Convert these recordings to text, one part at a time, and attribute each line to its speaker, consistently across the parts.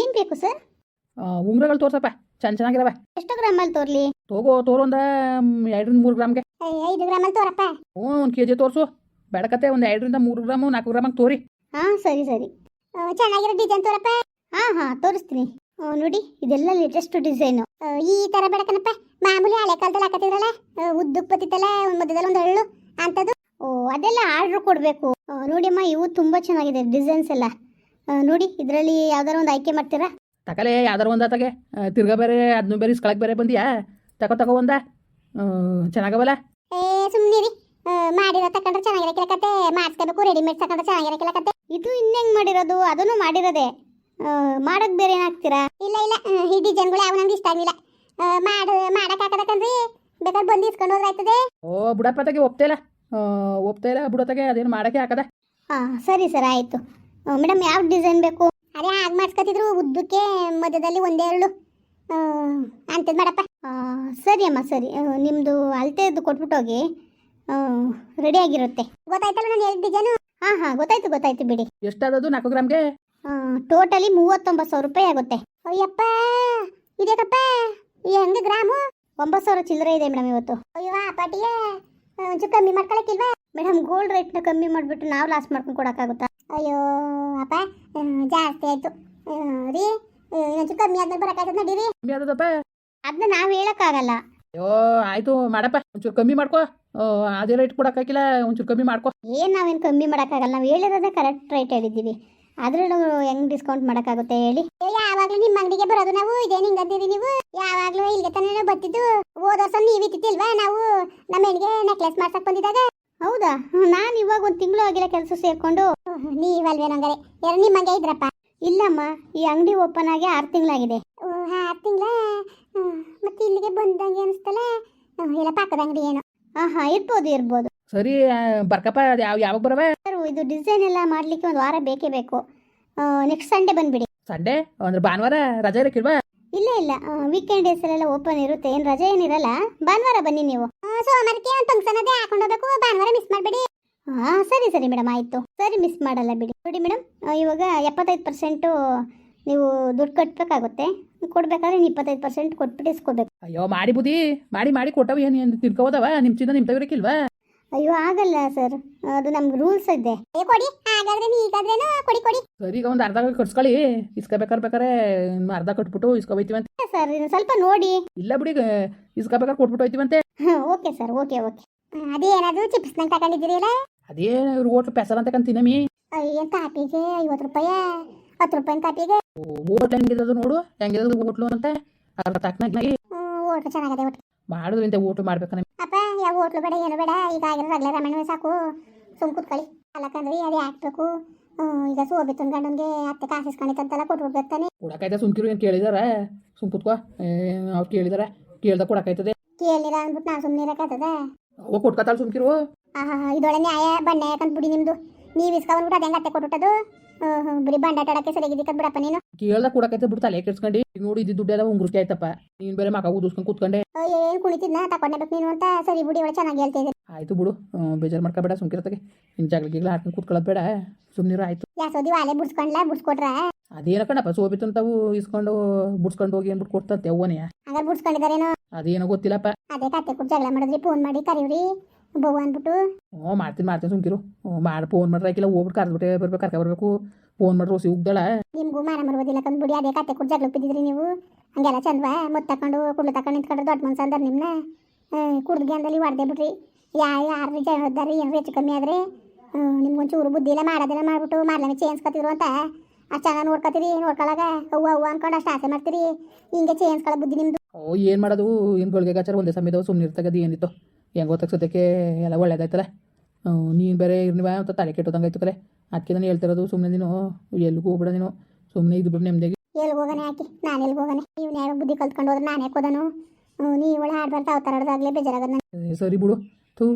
Speaker 1: ಏನು ಬೇಕು ಸರ್?
Speaker 2: ಉಂಗ್ರಗಳು ತೋರ್ಸಪ್ಪ. ಚೆನ್ನ ಚೆನ್ನಾಗಿರವೆ
Speaker 1: ಎಷ್ಟು ಗ್ರಾಮಲ್ಲಿ ತೋರ್ಲಿ.
Speaker 2: ತಗೋ ತೋರೊಂದ ಎರಡರಿಂದ ಮೂರು ಗ್ರಾಮ್ಗೆ.
Speaker 1: ಐದು ಗ್ರಾಮಲ್ಲಿ ತೋರಪ್ಪ.
Speaker 2: ಹ್ಞೂ ಒಂದು ಕೆ ಜಿ ತೋರಿಸು. ಬೇಡಕತ್ತೆ ಒಂದು ಎರಡರಿಂದ ಮೂರು ಗ್ರಾಮು ನಾಲ್ಕು ಗ್ರಾಮಾಗ ತೋರಿ.
Speaker 1: ಹಾಂ ಸರಿ ಸರಿ. ಚೆನ್ನಾಗಿರೋ ಡಿಸೈನ್ ತೋರಪ್ಪ. ಹಾಂ ಹಾಂ ತೋರಿಸ್ತೀನಿ. ನೋಡಿ ಇದೆಲ್ಲ ಲೇಟೆಸ್ಟ್ ಡಿಸೈನು. ಈ ಥರ ಬೇಡಕನಪ್ಪ. ಮಾಮೂಲಿ ಹಳೆ ಕಾಲದಲ್ಲಿ ಹಾಕತ್ತಿದ್ರಲ್ಲ? ಉದ್ದಕ್ಕೆ ಬತ್ತಿತ್ತಲ್ಲ ಒಂದು ಮಧ್ಯದಲ್ಲಿ ಒಂದು ಹಳ್ಳು ಅಂಥದ್ದು ಓ ಅದೆಲ್ಲ ಆರ್ಡ್ರ್ ಕೊಡಬೇಕು. ನೋಡಿಯಮ್ಮ ಇವು ತುಂಬ ಚೆನ್ನಾಗಿದೆ ಡಿಸೈನ್ಸ್ ಎಲ್ಲ. ನೋಡಿ ಇದರಲ್ಲಿ ಯಾವ್ದಾರು ಒಂದು ಆಯ್ಕೆ ಮಾಡ್ತೀರಾ?
Speaker 2: ತಕಲೆ ಯಾವ್ದಾರು ಒಂದ ತಗೆ. ತಿರ್ಗಾ ಬೇರೆ ಅದನ್ನು ಬೇರೆ ಇಸ್ಕೊಳಕ್ ಬೇರೆ ಬಂದಿಯಾ? ತಗೋ ತಗೋ ಒಂದ. ಚೆನ್ನಾಗವಲ್ಲ?
Speaker 1: ಏ ಸುಮ್ಮನಿರಿ ಮಾಡಿರೋ ತಕೊಂಡ್ರೆ ಚೆನ್ನಾಗಿರಕ್ಕಿಲ್ಲ ಕತೆ. ಮಾಡಿಸ್ಕೋಬೇಕು ರೆಡಿಮೇಡ್ ತಕೊಂಡ್ರೆ ಚೆನ್ನಾಗಿರಕ್ಕಿಲ್ಲ ಕತೆ. ಇದು ಇನ್ನೆಂಗ್ ಮಾಡಿರೋದು? ಅದನ್ನು ಮಾಡಿರೋದೆ. ಮಾಡಕ್ ಬೇರೆ ಏನಾಗ್ತೀರಾ? ಇಲ್ಲ ಇಲ್ಲ. ಈ ಡಿಸೈನ್ಗಳು ಯಾವ ನಂಗೆ ಇಷ್ಟ ಆಗಿಲ್ಲ ಮಾಡ ಮಾಡಕ್ ಹಾಕದಕ್ಕಂದ್ರಿ ಬೇಕಾದ್ರೆ ಬಂದು ಇಸ್ಕೊಂಡು ಹೋದ್ರೆ ಆಯ್ತದೆ
Speaker 2: ಓ ಬುಡಪ್ಪ ತಗೆ ಒಪ್ತಾ ಇಲ್ಲ. ಒಪ್ತಾ ಇಲ್ಲ ಬುಡತಗೆ ಅದೇನು ಮಾಡಕ್ಕೆ ಹಾಕದ?
Speaker 1: ಹಾಂ ಸರಿ ಸರ್ ಆಯಿತು. ಮೇಡಮ್ ಯಾವ ಡಿಸೈನ್ ಬೇಕು? ಅದೇ ಹಾಗೆ ಮಾಡಿಸ್ಕೊತಿದ್ರು ಉದ್ದಕ್ಕೆ ಮಧ್ಯದಲ್ಲಿ ಒಂದೆರಡು. ಅಂತ ಮಾಡಪ್ಪ. ಆ, ಸರಿ ಅಮ್ಮ ಸರಿ. ನಿಮ್ಮದು ಅಳತೆದು ಕೊಟ್ಬಿಟ್ಟು ಹೋಗಿ. ರೆಡಿ ಆಗಿರುತ್ತೆ. ಗೊತ್ತಾಯ್ತಲ್ಲ ನಾನು ಎರಡು ಡಿಸೈನು ಹಾಂ ಹಾಂ ಗೊತ್ತಾಯ್ತು ಗೊತ್ತಾಯ್ತು ಬಿಡಿ.
Speaker 2: ಎಷ್ಟಾದದು ನಾಲ್ಕು ಗ್ರಾಮ್ಗೆ?
Speaker 1: ಟೋಟಲಿ ಮೂವತ್ತೊಂಬತ್ತು ಸಾವಿರ ರೂಪಾಯಿ ಆಗುತ್ತೆ. ಅಯ್ಯಪ್ಪ ಇದೇಕಪ್ಪ ಈ ಹೆಂಗೆ ಗ್ರಾಮು? ಒಂಬತ್ತು ಸಾವಿರ ಚಿಲ್ಲರೆ ಇದೆ ಮೇಡಮ್ ಇವತ್ತು. ಅಯ್ಯೋ ಪಾಟಿಗೆ. ಒಂಚೂರು ಕಮ್ಮಿ ಮಾಡ್ಕೊಳಕ್ಕಿಲ್ವಾ? ಮೇಡಮ್ ಗೋಲ್ಡ್ ರೇಟ್ನ ಕಮ್ಮಿ ಮಾಡಿಬಿಟ್ಟು ನಾವು ಲಾಸ್ ಮಾಡ್ಕೊಂಡು ಕೊಡೋಕ್ಕಾಗುತ್ತಾ? ಅಯ್ಯೋ ಅಪ್ಪ ಜಾಸ್ತಿ ಆಯಿತು. ರೀ ಇನ್ನೊಂಚೂರು ಕಮ್ಮಿ ಆದ್ಮೇಲೆ ಬರೋಕ್ಕಾಯ್ತದ ನಡೀರಿ.
Speaker 2: ಕಮ್ಮಿ ಆದದಪ್ಪ.
Speaker 1: ಅದನ್ನ ನಾವು ಹೇಳೋಕ್ಕಾಗಲ್ಲ.
Speaker 2: ಅಯ್ಯೋ ಆಯಿತು ಮಾಡಪ್ಪ. ಒಂಚೂರು ಕಮ್ಮಿ ಮಾಡ್ಕೋ. ಅದೇ ರೇಟ್ ಕೊಡೋಕ್ಕಾಗಿಲ್ಲ ಒಂಚೂರು ಕಮ್ಮಿ ಮಾಡ್ಕೋ.
Speaker 1: ಏನು ನಾವೇನು ಕಮ್ಮಿ ಮಾಡೋಕ್ಕಾಗಲ್ಲ? ನಾವು ಹೇಳಿರೋದೇ ಕರೆಕ್ಟ್ ರೇಟ್ ಹೇಳಿದ್ದೀವಿ. ಅದ್ರಲ್ಲೂ ಹೆಂಗ್ ಡಿಸ್ಕೌಂಟ್ ಮಾಡಕ್ಕಾಗುತ್ತೆ ಹೇಳಿ? ಯಾವಾಗಲೂ ನಿಮ್ಮ ಅಂಗಡಿಗೆ ಬರೋದು ನಾವು ಇದೇನು ಹಿಂಗಂತೀರಿ ನೀವು. ಯಾವಾಗಲೂ ಇಲ್ಲಿಗೆ ತಾನೇ ನಾವು ಬರ್ತಿದ್ದು. ಹೋದ ವರ್ಷ ನೀವು ಇತ್ತಿಲ್ವಾ ನಾವು? ನಮ್ಮ ಹೆಣ್ಣಿಗೆ ನೆಕ್ಲೆಸ್ ಮಾಡ್ಸಕ್ ಬಂದಿದ್ದಾಗ. ಹೌದಾ? ನಾನು ಇವಾಗ ಒಂದು ತಿಂಗಳು ಆಗಿಲ್ಲ ಕೆಲಸ ಸೇರ್ಕೊಂಡು. ನೀವಲ್ವೇ ನಂಗಾರೆ ಯಾರು ನಿಮ್ಮ ಹಂಗೆ ಇದ್ರಪ್ಪ? ಇಲ್ಲಮ್ಮ ಈ ಅಂಗಡಿ ಓಪನ್ ಆಗಿ ಆರು ತಿಂಗಳಾಗಿದೆ. ಆರು ತಿಂಗಳ? ಮತ್ತೆ ಇಲ್ಲಿಗೆ ಬಂದಂಗೆ ಅನಿಸ್ತಲ್ಲ? ಎಲ್ಲ ಪಾಕದ ಅಂಗಡಿ ಏನು. ಹಾಂ ಹಾಂ ಇರ್ಬೋದು ಇರ್ಬೋದು.
Speaker 2: ಸರಿ ಬರ್ಕಪ್ಪ ಅದು ಯಾವ ಯಾವಾಗ ಬರವೆ?
Speaker 1: ಸರ್ ಇದು ಡಿಸೈನ್ ಎಲ್ಲ ಮಾಡ್ಲಿಕ್ಕೆ ಒಂದು ವಾರ ಬೇಕೇ ಬೇಕು. ನೆಕ್ಸ್ಟ್ ಸಂಡೇ ಬಂದ್ಬಿಡಿ.
Speaker 2: ಸಂಡೇ ಅಂದ್ರೆ ಭಾನುವಾರ ರಜೆ ಇರಕ್ಕಿಲ್ವಾ
Speaker 1: ಇಲ್ಲ ಇಲ್ಲ. ವೀಕೆಂಡ್ ಡೇಸಲ್ಲೆಲ್ಲ ಓಪನ್ ಇರುತ್ತೆ. ಏನು ರಜೆ ಏನಿರಲ್ಲ ಭಾನುವಾರ ಬನ್ನಿ ನೀವು. ಸೋಮವಾರಕ್ಕೆ ಫಂಕ್ಷನ್ ಅದೇ ಹಾಕೊಂಡು ಹೋಗಬೇಕು ಭಾನುವಾರ ಮಿಸ್ ಮಾಡಬೇಡಿ. ಹಾಂ ಸರಿ ಸರಿ ಮೇಡಮ್ ಆಯಿತು. ಸರಿ ಮಿಸ್ ಮಾಡಲ್ಲ ಬಿಡಿ. ನೋಡಿ ಮೇಡಮ್ ಇವಾಗ ಎಪ್ಪತ್ತೈದು ಪರ್ಸೆಂಟು ನೀವು ದುಡ್ಡು ಕಟ್ಟಬೇಕಾಗುತ್ತೆ ಕೊಡ್ಬೇಕಾದ್ರೆ ನೀವು ಇಪ್ಪತ್ತೈದು ಪರ್ಸೆಂಟ್ ಕೊಟ್ಬಿಟ್ಟು ಇಸ್ಕೋಬೇಕು.
Speaker 2: ಅಯ್ಯೋ ಮಾಡಿ ಬುದಿ ಮಾಡಿ ಮಾಡಿ ಕೊಟ್ಟವು ಏನು ಏನು ತಿರ್ಕೋದವ ನಿಮ್ಮ ಚಿನ್ನ ನಿಮ್ಮ ತಗಿರಕ್ಕಿಲ್ವಾ
Speaker 1: ಅಯ್ಯೋ ಆಗಲ್ಲ ಸರ್. ಅದು ನಮ್ಗೆ ರೂಲ್ಸ್ ಇದೆ. ಕೊಡಿ. ಹಾಗಾದ್ರೆ ಈಗಾದ್ರೇನು ಕೊಡಿ ಕೊಡಿ.
Speaker 2: ಸರಿ ಈಗ ಒಂದು ಅರ್ಧ ಕಟ್ಸ್ಕೊಳ್ಳಿ ಇಸ್ಕೋಬೇಕಾರೆ ಬೇಕಾರೆ ಇನ್ನು ಅರ್ಧ ಕೊಟ್ಬಿಟ್ಟು ಇಸ್ಕೊಬೈತೀವಿ ಅಂತ
Speaker 1: ಸರ್ ಇದು ಸ್ವಲ್ಪ ನೋಡಿ.
Speaker 2: ಇಲ್ಲ ಬಿಡಿ ಇಸ್ಕೋಬೇಕಾರೆ ಕೊಟ್ಬಿಟ್ಟು ಹೋಯ್ತೀವಂತೆ.
Speaker 1: Okay sir okay okay. ಅದೇ ಏನಾದ್ರು ಚಿಪ್ಸ್ ಚಿಪ್ಸ್ನಾಗ ತಗೊಂಡಿದ್ದೀರಲ್ಲ
Speaker 2: ಅದೇ ಹೋಟ್ಲು ಪೆಸಲ್ ಅಂತ ಕಂತೀನಮ್ಮಿ
Speaker 1: ಏನು ಕಾಪಿಗೆ ಐವತ್ತು ರೂಪಾಯಿ? ಹತ್ತು ರೂಪಾಯಿ ಕಾಪಿಗೆ
Speaker 2: ಹೋಟ್ಲು ಹೆಂಗಿರೋದು ನೋಡು. ಹೆಂಗಿರೋದು ಹೋಟ್ಲು ಅಂತ. ಅರ್ಧ ತಕ್ಕನಾಗಿ
Speaker 1: ಓಟು ಚೆನ್ನಾಗಿದೆ ಒಟ್ಟು.
Speaker 2: ಮಾಡಿದ್ರಿಂದ ಊಟ ಮಾಡ್ಬೇಕನ್ನ
Speaker 1: ಅಪ್ಪ ಯಾವ ಹೋಟ್ಲು ಬೇಡ ಏನು ಬೇಡ ಈಗ ಆಗಿರೋ ರಗಲೆ ರಮಣ ಸಾಕು. ಸುಮ್ ಕುತ್ಕೊಳ್ಳಿ. ಅಲ್ಲಕಂದ್ರಿ ಅದು ಹಾಕ್ಬೇಕು. ಈಗ ಸೋಬಿ ಗಂಡನ್ಗೆ ಅತ್ತೆ ಕಾಸಿಸ್ಕೊಂಡಿತ್ತಂತೆಲ್ಲ ಕೊಟ್ಬಿಡ್ಬೇಕಾನೆ
Speaker 2: ಕೊಡಕಾಯ್ತ ಸುಮ್ಕಿರು ಏನು ಕೇಳಿದಾರ? ಸುಮ್ ಕುತ್ಕೋ. ಅವ್ರು ಕೇಳಿದಾರ. ಕೇಳ್ದ ಕೊಡಕಾಯ್ತದೆ
Speaker 1: ಕೇಳಿರ ಅಂದ್ಬಿಟ್ಟು ನಾವು ಸುಮ್ಮನೆ ಇರಕಾಯ್ತದ
Speaker 2: ಅವ ಕೊಟ್ಕೊತಾಳ ಸುಮ್ಕಿರು.
Speaker 1: ಹಾ ಇದೊಳೆ ನ್ಯಾಯ ಬಣ್ಣ ಯಾಕಂತ ಬಿಡಿ ನಿಮ್ದು? ನೀವು ಇಸ್ಕೊಂಡ್ಬಿಟ್ಟು ಅದೇ ಅತ್ತೆ ಕೊಟ್ಬಿಟ್ಟದು? ಹ್ಮ್ ಹ್ಮ್ ಬಿಡಿ ಸರಿಯಾಗಿ ಸರಿಯಾಗಿದ್ದಿಕ್ಕ ಬಿಡಪ್ಪ ನೀನು?
Speaker 2: ಕೇಳ್ದ ಕೊಡಕೈತೆ ಬಿಟ್ಟು ತಲೆ ಕೆಡ್ಸ್ಕೊಂಡು. ಈಗ ನೋಡಿ ಇದ್ದು ದುಡ್ಡೆಲ್ಲ ಉಂಗುರ್ಕೆ ಆಯ್ತಪ್ಪ. ನೀನ್ ಬೇರೆ ಊದಿಸ್ಕೊಂಡು ಕೂತ್ಕೊಂಡೆ.
Speaker 1: ಏನು ಕುಳಿತಿದ್ನ ತಕೊಂಡೇಬೇಕು ನೀನು ಅಂತ? ಸರಿ ಬಿಡಿ ಚೆನ್ನಾಗಿ ಹೇಳ್ತಾ
Speaker 2: ಆಯ್ತು ಬಿಡು. ಹ್ಮ್, ಬೇಜಾರ್ ಮಾಡ್ಕೋಬೇಡ ಸುಮ್ಕಿರತಗೆ ನಿನ್ ಕೂತ್ಕೊಳ್ಳೋದು ಬೇಡ. ಆಯ್ತು.
Speaker 1: ಯಾಸೋದಿ ವಾಲೆ ಬಿಡ್ಸ್ಕೊಂಡ್ಲ? ಬಿಡ್ಸ್ಕೊಟ್ರ?
Speaker 2: ಅದೇನ ಕಣಪ್ಪ ಸೋಬಿತ್ತು ಅಂತಾವು ಇಸ್ಕೊಂಡು ಬುಡ್ಸ್ಕೊಂಡು ಹೋಗಿ ಅಂದ್ಬಿಟ್ಟು ಕೊಡ್ತಂತೆ ಅವ್ವನೆಯ
Speaker 1: ಹಂಗಾರೆ ಬಿಡ್ಸ್ಕೊಂಡಿದಾರೇನೋ
Speaker 2: ಅದೇನೋ ಗೊತ್ತಿಲ್ಲಪ್ಪ.
Speaker 1: ಅದೇ ಕತ್ತೆ ಜಗಳ ಮಾಡಿದ್ರಿ ಫೋನ್ ಮಾಡಿ ಕರೀವ್ರಿ. ಬವ್ವ ಅಂದ್ಬಿಟ್ಟು
Speaker 2: ಹ್ಞೂ ಮಾಡ್ತೀನಿ ಮಾಡ್ತೀನಿ ಸುಮ್ಕಿರು. ಮಾಡಿ ಫೋನ್ ಮಾಡ್ರೆ ಆಕಿಲ್ಲ ಹೋಗ್ಬಿಟ್ಟು ಕರ್ದ್ಬಿಟ್ಟೆ ಬರ್ಬೇಕು ಕರ್ಕ ಬರಬೇಕು. ಫೋನ್ ಮಾಡ್ರೆ ಓಸಿ ಉಗ್ದಳ.
Speaker 1: ನಿಮ್ಗೂ ಮಾನ ಮರುವುದಿಲ್ಲ ಕಂದ್ಬಿಡಿ ಅದೇ ಕತ್ತೆ ಕುಡ್ ಜಗಳ ಬಿದ್ದಿದ್ರಿ ನೀವು. ಹಂಗೆಲ್ಲ ಚಂದವಾ ಮುತ್ತು ತಕೊಂಡು ಕುಡ್ಲು ತಕೊಂಡು ನಿಂತ್ಕೊಂಡ್ರೆ ದೊಡ್ಡ ಮನ್ಸ ಅಂದ್ರೆ ನಿಮ್ಮನ್ನ ಕುಡ್ದು ಗ್ಯಾಂದಲ್ಲಿ ಹೊಡೆದೇ ಬಿಡ್ರಿ. ಯಾ ಯಾರು ಜನ ಇದ್ದಾರೆ ಏನು ಹೆಚ್ಚು ಕಮ್ಮಿ ಆದರೆ? ನಿಮ್ಗೊಂಚೂರು ಬುದ್ಧಿ ಇಲ್ಲ ಮಾಡೋದಿಲ್ಲ ಮಾಡ್ಬಿಟ್ಟು ಚೇಂಜ್ ಕತ್ತಿರ ಅಂತ. ಅಷ್ಟು ಚೆನ್ನಾಗಿ ನೋಡ್ಕೊತೀರಿ ನೋಡ್ಕೊಳಗ? ಅವ್ವ ಅವ್ವ ಅನ್ಕೊಂಡು ಅಷ್ಟು ಆಸೆ ಮಾಡ್ತೀರಿ. ಹಿಂಗೆ ಕಳ ಬುದ್ಧಿ ನಿಮ್ದು.
Speaker 2: ಓ ಏನು ಮಾಡೋದು? ಏನು ಗಳಿಗೆ ಗಾಚಾರ? ಒಂದೇ ಸಮಯದವು ಸುಮ್ಮನೆ ಇರ್ತಾಗದು ಏನಿತ್ತು? ಹೆಂಗೋ ಗೊತ್ತಾಗ ಸದ್ಯಕ್ಕೆ ಎಲ್ಲ ಒಳ್ಳೇದಾಯ್ತಲ್ಲ. ನೀನು ಬೇರೆ ಬಾ ಅಂತ ತಲೆ ಕೆಟ್ಟೋದಂಗೆ ಆಯ್ತು ಕಲೆ ಅದಕ್ಕೆ ನಾನು ಹೇಳ್ತಿರೋದು ಸುಮ್ಮನೆ ನೀನು ಎಲ್ಲಿಗೂ ಹೋಗ್ಬಿಡ ನೀನು. ಸುಮ್ಮನೆ ಇದು ಬಿಡು ನೆಮ್ಮದಿಯಾಗಿ
Speaker 1: ಎಲ್ಲಿ ಹೋಗೋಣ ನಾನು ಎಲ್ಲಿ ಹೋಗನೆ? ನೀವು ಬುದ್ಧಿ ಕಲ್ತ್ಕೊಂಡು ಹೋದ್ರೆ ನಾನು ಯಾಕೆ ನೀ ಒಳ್ಳೆ ಹಾಡು ಬರ್ತಾ ಅವತಾರದಾಗಲೇ ಬೇಜಾರಾಗದ
Speaker 2: ಸರಿ ಬಿಡು. ಥೂ.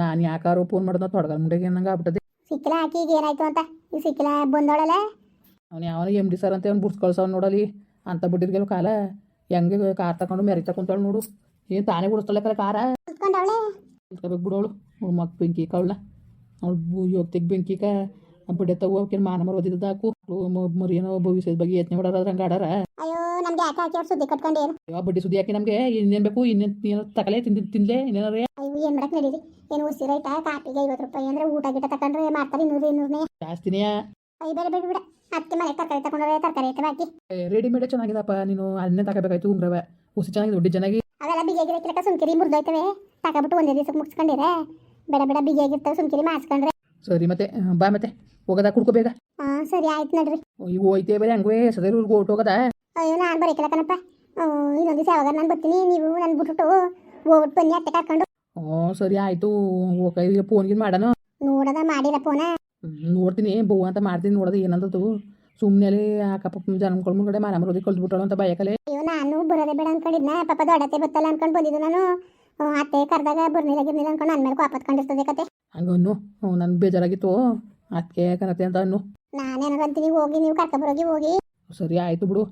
Speaker 2: ನಾನು ಯಾಕಾರು ಫೋನ್ ಮಾಡೋದು ತೊಡಗಲ್ ಮುಂಡೆಗೆ ನಂಗೆ ಆಗ್ಬಿಟ್ಟದೆ.
Speaker 1: ಸಿಕ್ಕಿಲ್ಲ ಹಾಕಿ ಈಗ ಏನಾಯ್ತು ಅಂತ? ಈ ಸಿಕ್ಕಿಲ್ಲ ಬಂದೋಳಲ್ಲ?
Speaker 2: ಅವ್ನು ಯಾವನ ಎಂ ಡಿ ಸರ್ ಅಂತ ಅವ್ನು ಬುಡ್ಸ್ ಕಳ್ಸವ್ ನೋಡಲಿ. ಅಂತ ಬಿಟ್ಟಿರ್ಗೆಲ್ಲ ಕಾಲ. ಹೆಂಗೆ ಕಾರ್ ತಗೊಂಡು ಮೆರಿ ಕುಂತಾಳು ನೋಡು. ಏನು ತಾನೇ ಬಿಡಿಸ್ತಾಳೆ ಕಲ ಕಾರ?
Speaker 1: ಕುತ್ಕೊಂಡವಳೆ
Speaker 2: ಇಟ್ಕೋಬೇಕು ಬಿಡೋಳು ಮಕ್ ಬೆಂಕಿ ಕವಳ ಅವಳು ತೆಗ್ ಬೆಂಕಿಕ ಬಡ್ಡೆ ತಗೋ ಅವಕ್ಕೆ ಮಾನ ಮರೋದಿದ್ದು ಹಾಕು. ಮರಿಯೇನೋ ಭವಿಷ್ಯದ ಬಗ್ಗೆ ಯೋಚನೆ ಮಾಡೋರು ಹಂಗೆ ಆಡಾರ.
Speaker 1: ಅಯ್ಯೋ ನಮ್ಗೆ ಯಾಕೆ ಹಾಕಿ ಅವ್ರು ಸುದ್ದಿ ಕಟ್ಕೊಂಡು ಏನು?
Speaker 2: ಯಾವ ಬಡ್ಡಿ ಸುದ್ದಿ ಹಾಕಿ ನಮಗೆ ಇನ್ನೇನು ಬೇಕು ಇನ್ನೇನು ಏನೋ ತಕಲೆ ತಿಂದು ತಿನ್ಲೆ ಇನ್ನೇನಾರ.
Speaker 1: ಅಯ್ಯೋ ಏನು ಮಾಡಕ್ಕೆ ನಡೀರಿ ಏನು ಉಸಿ ರೈತ ಕಾಪಿಗೆ ಐವತ್ತು ರೂಪಾಯಿ ಅಂದ್ರೆ ಊಟ ಗಿಟ ತಕೊಂಡ್ರೆ ಮಾಡ್ತಾರೆ ಇನ್ನೂರು ಇನ್ನೂರನೇ.
Speaker 2: ಜಾಸ್ತಿನೇ.
Speaker 1: ಅಯ್ಯ ಬೇಡ ಬೇಡ ಬಿಡ. ಅದಕ್ಕೆ ಮನೆ ತರಕಾರಿ ತಗೊಂಡ್ರೆ ತರಕಾರಿ ಐತೆ ಬಾಕಿ.
Speaker 2: ರೆಡಿಮೇಡ್ ಚೆನ್ನಾಗಿದಪ್ಪ ನೀನು ಅದನ್ನೇ ತಗೋಬೇಕಾಯ್ತು ಉಂಗ್ರವ. ಉಸಿ ಚೆನ್ನಾಗಿದೆ ದುಡ್ಡು ಚೆನ್ನಾಗಿ.
Speaker 1: ಅವೆಲ್ಲ ಬಿಗಿಯಾಗಿರಕ್ಕಿರಕ ಸುಮ್ಕಿರಿ ಮುರಿದೋಯ್ತವೆ. ತಗೊಬಿಟ್ಟು ಒಂದೇ ದಿವಸಕ್ಕೆ ಮುಗಿಸ್ಕೊಂಡಿರೆ. ಬೇಡ ಬೇಡ ಬಿಗಿಯಾಗಿರ್ತವೆ ಸುಮ್ಕಿರಿ ಮಾಡಿಸ್ಕೊಂಡ್ರೆ
Speaker 2: ಸರಿ ಮತ್ತೆ ಬಾ ಮತ್ತೆ ಹೋಗದ ಕುಡ್ಕೋ ಬೇಗ?
Speaker 1: ಹಾಂ ಸರಿ ಆಯ್ತು ನಡ್ರಿ.
Speaker 2: ಈಗ ಹೋಯ್ತೆ ಬೇರೆ ಹಂಗೆ ಸದರ್ ಊರಿಗೆ ಹೊರ್ಟ್ ಹೋಗದ?
Speaker 1: ಅಯ್ಯೋ ನಾನು ಬರೀಕಲ್ಲ ಕಣಪ್ಪ ಇನ್ನೊಂದು ದಿವಸ ಯಾವಾಗ ನಾನು ಬರ್ತೀನಿ ನೀವು ನನ್ನ ಬಿಟ್ಬಿಟ್ಟು ಹೋಗ್ಬಿಟ್ಟು ಬನ್ನಿ ಅತ್ತೆ ಕರ್ಕೊಂಡು.
Speaker 2: ಹ್ಞೂ ಸರಿ ಆಯಿತು ಹೋಗ ಈಗ ಫೋನ್ಗಿನ್ ಮಾಡೋಣ
Speaker 1: ನೋಡದ ಮಾಡಿಲ್ಲ ಫೋನ
Speaker 2: ನೋಡ್ತೀನಿ ಬೋ ಅಂತ ಮಾಡ್ತೀನಿ ನೋಡೋದು ಏನಂತದ್ದು. ಸುಮ್ಮನೆ ಅಕ್ಕಪ್ಪ ಜನಗಳ ಮುಂಗಡೆ ಮಾರಾಮರೋದಿ ಮರೋದಿ ಕಲ್ತ್ಬಿಟ್ಟಳು ಅಂತ ಬಯಕಲೆ.
Speaker 1: ಅಯ್ಯೋ ನಾನು ಬರೋದೇ ಬೇಡ ಅನ್ಕೊಂಡಿದ್ನ ಪಾಪ ದೊಡ್ಡತೆ ಬತ್ತಲ್ಲ ಅನ್ಕೊಂಡು ಬಂದಿದ್ದು ನಾನು. ಅತ್ತೆ ಕರೆದಾಗ ಬರ್ನಿಲ್ಲ ಗಿರ್ನಿಲ್ಲ ಅನ್ಕೊಂಡು ನನ್ನ ಮೇಲೆ ಕಾಪತ್ಕೊಂಡಿರ್ತದೆ ಕತೆ.
Speaker 2: ಹಂಗನ್ನು ನನ್ನ ಬೇಜಾರಾಗಿತ್ತು ಅದಕ್ಕೆ ಕನತೆ ಅಂತ ಅನ್ನು.
Speaker 1: ನಾನೇನಾರು ಅಂತೀನಿ ಹೋಗಿ ನೀವು ಕರ್ಕೊಬರೋಗಿ ಹೋಗಿ.
Speaker 2: ಸರಿ ಆಯಿತು ಬಿಡು.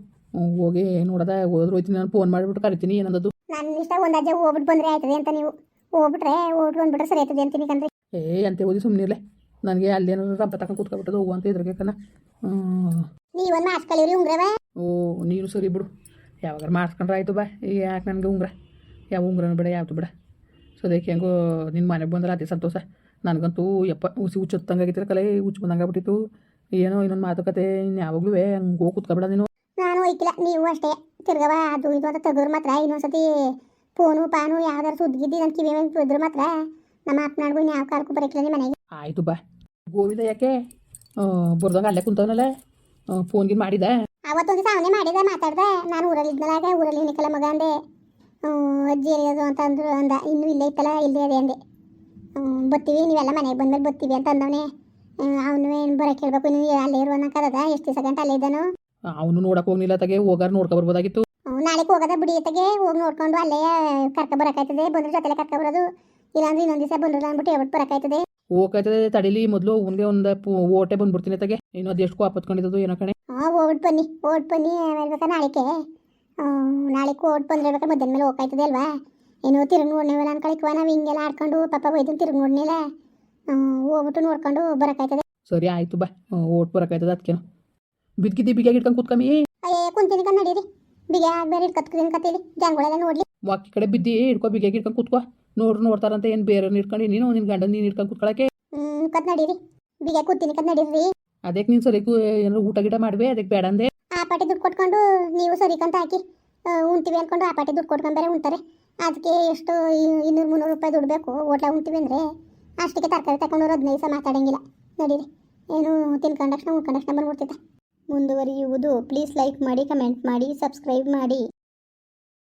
Speaker 2: ಹೋಗಿ ನೋಡದ ಹೋದ್ರು ಹೋಯ್ತೀನಿ ನಾನು ಫೋನ್ ಮಾಡಿಬಿಟ್ಟು ಕರಿತೀನಿ ಏನಂದದು
Speaker 1: ನನ್ನ ಇಷ್ಟ ಒಂದಾಜೆ ಹೋಗ್ಬಿಟ್ಟು ಬಂದ್ರೆ ಆಯ್ತದೆ ಅಂತ ನೀವು. ಹೋಗ್ಬಿಟ್ರೆ ಹೋಗ್ಬಿಟ್ಟು ಬಂದ್ಬಿಟ್ರೆ ಸರಿ ಆಯ್ತದೆ ಅಂತೀನಿ ಕಂದ್ರೆ
Speaker 2: ಏ ಅಂತೆ ಓದಿ ಸುಮ್ಮನಿರ್ಲೆ ನನಗೆ ಅಲ್ಲೇನಾದ್ರು ರಬ್ಬ ತಕೊಂಡು ಕೂತ್ಕೊಬಿಟ್ಟದು ಹೋಗು ಅಂತ ಇದ್ರಿಗೆ ಕಣ.
Speaker 1: ನೀವೊಂದು ಮಾಸ್ಕ್ ಕಳೀರಿ ಉಂಗ್ರವ.
Speaker 2: ಓ ನೀನು ಸರಿ ಬಿಡು. ಯಾವಾಗ ಮಾಡಿಸ್ಕೊಂಡ್ರೆ ಆಯಿತು ಬಾ. ಯಾಕೆ ನನಗೆ ಉಂಗ್ರ? ಯಾವ ಉಂಗ್ರನೂ ಬೇಡ ಯಾವುದು ಬೇಡ. ಅದಕ್ಕೆ ಹೆಂಗೋ ನಿನ್ನ ಮನೆಗೆ ಬಂದ್ರೆ ಅದೇ ಸಂತೋಷ. ನನಗಂತೂ ಯಪ್ಪ ಉಸಿ ಹುಚ್ಚತ್ತಂಗಾಗಿತ್ತಿರ ಕಲೆ ಹುಚ್ಚು ಬಂದಂಗಾಗ್ಬಿಟ್ಟಿತ್ತು ಏನೋ ಇನ್ನೊಂದು ಮಾತುಕತೆ ಇನ್ನು ಯಾವಾಗಲೂ ಹಂಗೆ ಹೋಗಿ ಕೂತ್ಕೊಬೇಡ ನೀನು.
Speaker 1: ನಾನು ಹೋಯ್ತಿಲ್ಲ ನೀವು ಅಷ್ಟೇ. ತಿರ್ಗವ ಅದು ಇದು ಅಂತ ತೆಗೆದ್ರು ಮಾತ್ರ ಇನ್ನೊಂದ್ಸತಿ ಫೋನು ಪಾನು ಯಾವ್ದಾರು ಸುದ್ದಿಗಿದ್ದು ನನ್ನ ಕಿವಿ ಮೇಲೆ ತೆಗೆದ್ರು ಮಾತ್ರ ನಮ್ಮ ಅಪ್ಪನಾಡ್ಗೂ ಯಾವ ಕಾಲಕ್ಕೂ ಬರೀಕಿಲ್ಲ ನಿಮ್ಮ ಮನೆಗೆ.
Speaker 2: ಆಯಿತು ಬಾ. ಗೋವಿಂದ ಯಾಕೆ ಬರ್ದಂಗೆ ಅಲ್ಲೇ ಕುಂತವನಲ್ಲ? ಫೋನ್ಗಿನ್ ಮಾಡಿದ
Speaker 1: ಅವತ್ತೊಂದು ದಿವಸ ಅವನೇ ಮಾಡಿದ ಮಾತಾಡ್ದ. ನಾನು ಊರಲ್ಲಿ ಇದ್ನಲ್ಲಾಗ ಊರಲ್ಲಿ ನಿಕ್ಕಲ ಮಗ ಅಂದೆ. ಅಜ್ಜಿ ಎಲ್ಲಿಯೋದು ಅಂತ ಅಂದ್ರು ಅಂದ ಇನ್ನೂ ಇಲ್ಲೇ ಇತ್ತಲ್ಲ ಇಲ್ಲೇ ಅದೇ. ಅಂದೆ ಬರ್ತೀವಿ ನೀವೆಲ್ಲ ಮನೆಗೆ ಬಂದ್ಮೇಲೆ ಬರ್ತೀವಿ ಅಂತ ಅಂದವನೇ. ಅವನು ಏನು ಬರೋಕೆ ಹೇಳ್ಬೇಕು ನೀವು ಅಲ್ಲೇ ಇರುವ ಅನ್ನಕ್ಕದ ಎಷ್ಟು ದಿವಸ ಗಂಟೆ ಅಲ್ಲೇ ಇದ್ದಾನು.
Speaker 2: ಅವನು ನೋಡಕ್ಕೆ ಹೋಗ್ಲಿಲ್ಲ ತಗೆ ಹೋಗಾರ ನೋಡ್ಕೊ ಬರ್ಬೋದಾಗಿತ್ತು.
Speaker 1: ನಾಳೆ ನಾಳೆಗೆ ಹೋಗೋದ ಬಿಡಿ ತಗೆ ಹೋಗಿ ನೋಡ್ಕೊಂಡು ಅಲ್ಲೇ ಕರ್ಕ ಬರಕಾಯ್ತದೆ ಬಂದ್ರ ಜೊತೆಲೆ ಕರ್ಕ ಬರೋದು. ಇಲ್ಲಾಂದ್ರೆ ಇನ್ನೊಂದು ದಿವಸ ಬಂದ್ರಲ್ಲ ಅಂದ್ಬಿಟ್ಟು ಹೇಳ್ಬಿಟ್ಟು ಬರಕಾಯ್ತದೆ.
Speaker 2: ಹೋಗ್ತದೆ ತಡಿಲಿ ಮೊದಲು ಅವನಿಗೆ ಒಂದು ಓಟೆ ಬಂದ್ಬಿಡ್ತೀನಿ ತಗೆ ಇನ್ನು ಅದೆಷ್ಟು ಕಾಪತ್ಕೊಂಡಿದ್ದು ಏನೋ ಕಣೆ.
Speaker 1: ಹಾಂ ಬನ್ನಿ ಹೋಗ್ಬಿಟ್ಟು ಬನ್ನಿ ಆಮೇಲೆ ಬೇಕಾ ನಾಳೆಗೆ. ನಾಳೆ ಕೋರ್ಟ್ ಬಂದ್ರೆ ಬೇಕಾದ್ರೆ ಮಧ್ಯಾಹ್ನ ಮೇಲೆ ಹೋಗ್ತಾಯ್ತದೆ ಅಲ್ವಾ? ಏನು ತಿರುಗಿ ನೋಡ್ನೇವಲ್ಲ ಅನ್ಕೊಳಿಕ್ವ ನಾವು ಹಿಂಗೆಲ್ಲ ಆಡ್ಕೊಂಡು ಪಾಪ ಒಯ್ದು ತಿರುಗಿ ನೋಡ್ನಿಲ್ಲ. ಹೋಗ್ಬಿಟ್ಟು ನೋಡ್ಕೊಂಡು ಬರಕಾಯ್ತದೆ.
Speaker 2: ಸರಿ ಆಯ್ತು ಬಾ. ಓಟ್ ಬರೋಕ್ಕಾಯ್ತದ ಅದಕ್ಕೆ ಬಿದ್ಗಿದ್ದಿ ಬಿಗಿಯಾಗಿ ಇಟ್ಕೊಂಡು ಕೂತ್ಕಮ್ಮಿ
Speaker 1: ಅಯ್ಯೇ ಕುಂತೀನಿ ಕಣ್ ನಡೀರಿ. ಬಿಗ ಬೇರೆ ಇಟ್ಕತ್ತೀನಿ ಕತ್ತೀರಿ ಜನಗಳೆಲ್ಲ ನೋಡ್ಲಿ.
Speaker 2: ವಾಕಿ ಕಡೆ ಬಿದ್ದಿ ಹಿಡ್ಕೊ ಬಿಗಿಯಾಗಿ ಇಟ್ಕೊಂಡು ಕೂತ್ಕೋ. ನೋಡ್ರು ನೋಡ್ತಾರಂತ ಏನು ಬೇರೆ ಇಟ್ಕೊಂಡು ನೀನು ನಿನ್ನ ಗಂಡ ನೀನು ಇಟ್ಕೊಂಡು ಕುತ್ಕೊಳಕೆ
Speaker 1: ಹ್ಮ್ ಕತ್ ನಡೀರಿ. ಬಿಗಿ ಕೂತೀನಿ ಕತ್ ನಡೀರಿ.
Speaker 2: ಅದಕ್ಕೆ ನೀನು ಸರಿ ಏನಾರು ಊಟ ಗಿಟ ಮಾಡ್ಬೇ ಅದಕ್ಕೆ ಬೇಡ ಅಂದೆ.
Speaker 1: ಆ ಪಾಟಿ ದುಡ್ಡು ಕೊಟ್ಕೊಂಡು ನೀವು ಸರಿಕಂತ ಹಾಕಿ ಉಣ್ತೀವಿ ಅಂದ್ಕೊಂಡು ಆ ಪಾಟಿ ದುಡ್ಡು ಕೊಟ್ಕೊಂಡು ಬೇರೆ ಉಣ್ತಾರೆ. ಅದಕ್ಕೆ ಎಷ್ಟು ಇನ್ನೂರು ಮುನ್ನೂರು ರೂಪಾಯಿ ದುಡ್ಡು ಬೇಕು ಹೋಟ್ಲ ಉಣ್ತೀವಿ ಅಂದರೆ ಅಷ್ಟಕ್ಕೆ ತರಕಾರಿ ತಗೊಂಡು ಹದಿನೈದು ಸಹ ಮಾತಾಡಂಗಿಲ್ಲ. ನಡೀರಿ, ಏನು ತಿನ್ಕೊಂಡಕ್ಷಣ ಉಣ್ಕೊಂಡಕ್ಷಣ ಬಂದ್ಬಿಡ್ತೈತೆ. ಮುಂದುವರಿಯುವುದು ಪ್ಲೀಸ್ ಲೈಕ್ ಮಾಡಿ ಕಮೆಂಟ್ ಮಾಡಿ ಸಬ್ಸ್ಕ್ರೈಬ್ ಮಾಡಿ.